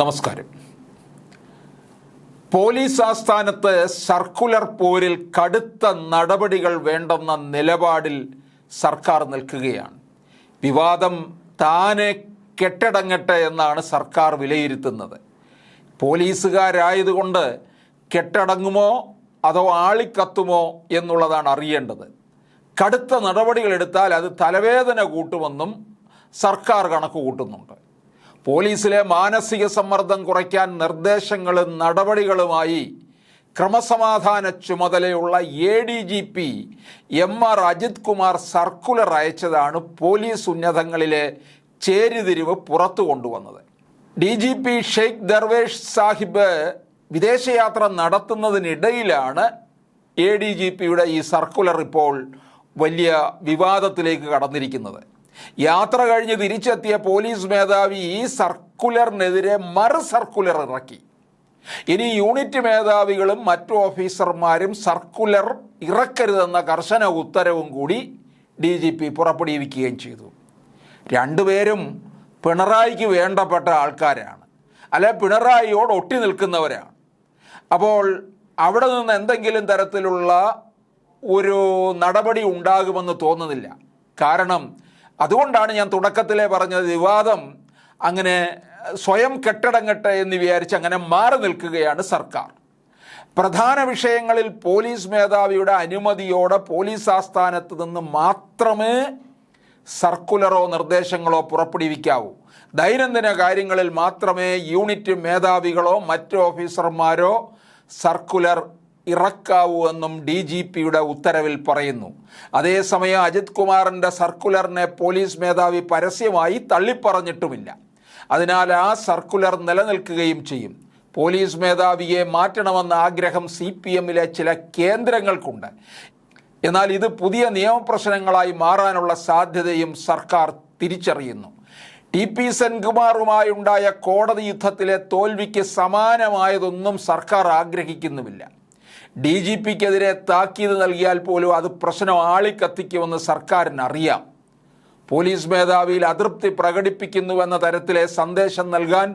നമസ്കാരം. പോലീസ് ആസ്ഥാനത്ത് സർക്കുലർ പോരിൽ കടുത്ത നടപടികൾ വേണ്ടെന്ന നിലപാടിൽ സർക്കാർ നിൽക്കുകയാണ്. വിവാദം താനെ കെട്ടടങ്ങട്ടെ എന്നാണ് സർക്കാർ വിലയിരുത്തുന്നത്. പോലീസുകാരായതുകൊണ്ട് കെട്ടടങ്ങുമോ അതോ ആളിക്കത്തുമോ എന്നുള്ളതാണ് അറിയേണ്ടത്. കടുത്ത നടപടികളെടുത്താൽ അത് തലവേദന കൂട്ടുമെന്നും സർക്കാർ കണക്ക് കൂട്ടുന്നുണ്ട് പോലീസിലെ മാനസിക സമ്മർദ്ദം കുറയ്ക്കാൻ നിർദ്ദേശങ്ങളും നടപടികളുമായി ക്രമസമാധാന ചുമതലയുള്ള A D G P M R Ajith Kumar circular അയച്ചതാണ് police ഉന്നതങ്ങളിലെ ചേരിതിരിവ് പുറത്തു കൊണ്ടുവന്നത്. D G P Sheikh Darvesh Sahib വിദേശയാത്ര നടത്തുന്നതിനിടയിലാണ് എ ഡി ജി പിയുടെ ഈ സർക്കുലർ ഇപ്പോൾ വലിയ വിവാദത്തിലേക്ക് കടന്നിരിക്കുന്നത്. യാത്ര കഴിഞ്ഞ് തിരിച്ചെത്തിയ പോലീസ് മേധാവി ഈ സർക്കുലറിനെതിരെ മറു സർക്കുലർ ഇറക്കി. ഇനി യൂണിറ്റ് മേധാവികളും മറ്റു ഓഫീസർമാരും സർക്കുലർ ഇറക്കരുതെന്ന കർശന ഉത്തരവും കൂടി ഡി ജി പി പുറപ്പെടുവിക്കുകയും ചെയ്തു. രണ്ടുപേരും പിണറായിക്ക് വേണ്ടപ്പെട്ട ആൾക്കാരാണ്. അല്ലെ പിണറായിയോട് ഒട്ടി നിൽക്കുന്നവരാണ്. അപ്പോൾ അവിടെ നിന്ന് എന്തെങ്കിലും തരത്തിലുള്ള ഒരു നടപടി ഉണ്ടാകുമെന്ന് തോന്നുന്നില്ല. കാരണം അതുകൊണ്ടാണ് ഞാൻ തുടക്കത്തിലെ പറഞ്ഞത് വിവാദം അങ്ങനെ സ്വയം കെട്ടടങ്ങട്ടെ എന്ന് വിചാരിച്ച് അങ്ങനെ മാറി നിൽക്കുകയാണ് സർക്കാർ. പ്രധാന വിഷയങ്ങളിൽ പോലീസ് മേധാവിയുടെ അനുമതിയോടെ പോലീസ് ആസ്ഥാനത്ത് നിന്ന് മാത്രമേ സർക്കുലറോ നിർദ്ദേശങ്ങളോ പുറപ്പെടുവിക്കാവൂ. ദൈനംദിന കാര്യങ്ങളിൽ മാത്രമേ യൂണിറ്റ് മേധാവികളോ മറ്റ് ഓഫീസർമാരോ സർക്കുലർ ഇറക്കാവൂ എന്നും ഡി ജി പിയുടെ ഉത്തരവിൽ പറയുന്നു. അതേസമയം അജിത് കുമാറിന്റെ സർക്കുലറിനെ പോലീസ് മേധാവി പരസ്യമായി തള്ളിപ്പറഞ്ഞിട്ടുമില്ല. അതിനാൽ ആ സർക്കുലർ നിലനിൽക്കുകയും ചെയ്യും. പോലീസ് മേധാവിയെ മാറ്റണമെന്ന ആഗ്രഹം സി പി എമ്മിലെ ചില കേന്ദ്രങ്ങൾക്കുണ്ട്. എന്നാൽ ഇത് പുതിയ നിയമപ്രശ്നങ്ങളായി മാറാനുള്ള സാധ്യതയും സർക്കാർ തിരിച്ചറിയുന്നു. ടി പി സെൻകുമാറുമായുണ്ടായ കോടതി യുദ്ധത്തിലെ തോൽവിക്ക് സമാനമായതൊന്നും സർക്കാർ ആഗ്രഹിക്കുന്നുമില്ല. ഡി ജി പിക്കെതിരെ താക്കീത് നൽകിയാൽ പോലും അത് പ്രശ്നം ആളിക്കത്തിക്കുമെന്ന് സർക്കാരിന് അറിയാം പോലീസ് മേധാവിയിൽ അതൃപ്തി പ്രകടിപ്പിക്കുന്നുവെന്ന തരത്തിലെ സന്ദേശം നൽകാൻ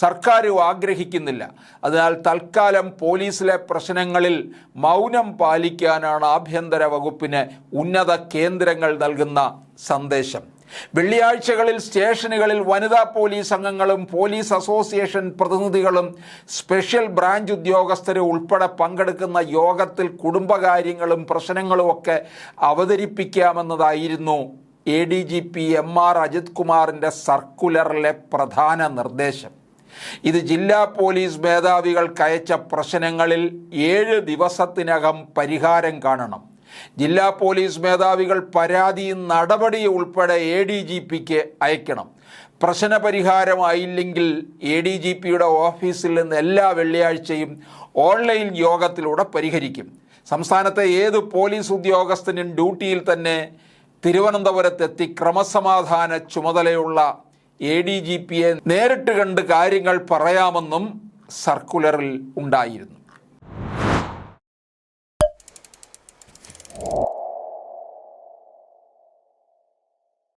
സർക്കാരും ആഗ്രഹിക്കുന്നില്ല. അതിനാൽ തൽക്കാലം പോലീസിലെ പ്രശ്നങ്ങളിൽ മൗനം പാലിക്കാനാണ് ആഭ്യന്തര വകുപ്പിന് ഉന്നത കേന്ദ്രങ്ങൾ നൽകുന്ന സന്ദേശം. വെള്ളിയാഴ്ചകളിൽ സ്റ്റേഷനുകളിൽ വനിതാ പോലീസ് അംഗങ്ങളും പോലീസ് അസോസിയേഷൻ പ്രതിനിധികളും സ്പെഷ്യൽ ബ്രാഞ്ച് ഉദ്യോഗസ്ഥരും ഉൾപ്പെടെ പങ്കെടുക്കുന്ന യോഗത്തിൽ കുടുംബകാര്യങ്ങളും പ്രശ്നങ്ങളും ഒക്കെ അവതരിപ്പിക്കാമെന്നതായിരുന്നു A D G P M R Ajith കുമാറിന്റെ സർക്കുലറിലെ പ്രധാന നിർദ്ദേശം. ഇത് ജില്ലാ പോലീസ് മേധാവികൾക്കയച്ച പ്രശ്നങ്ങളിൽ ഏഴ് ദിവസത്തിനകം പരിഹാരം കാണണം. ജില്ലാ പോലീസ് മേധാവികൾ പരാതിയും നടപടി ഉൾപ്പെടെ എ ഡി ജി പിക്ക് അയക്കണം. പ്രശ്നപരിഹാരമായില്ലെങ്കിൽ എ ഡി ജി പിയുടെ ഓഫീസിൽ നിന്ന് എല്ലാ വെള്ളിയാഴ്ചയും ഓൺലൈൻ യോഗത്തിലൂടെ പരിഹരിക്കും. സംസ്ഥാനത്തെ ഏത് പോലീസ് ഉദ്യോഗസ്ഥനും ഡ്യൂട്ടിയിൽ തന്നെ തിരുവനന്തപുരത്തെത്തി ക്രമസമാധാന ചുമതലയുള്ള എ ഡി ജി പിയെ നേരിട്ട് കണ്ട് കാര്യങ്ങൾ പറയാമെന്നും സർക്കുലറിൽ ഉണ്ടായിരുന്നു.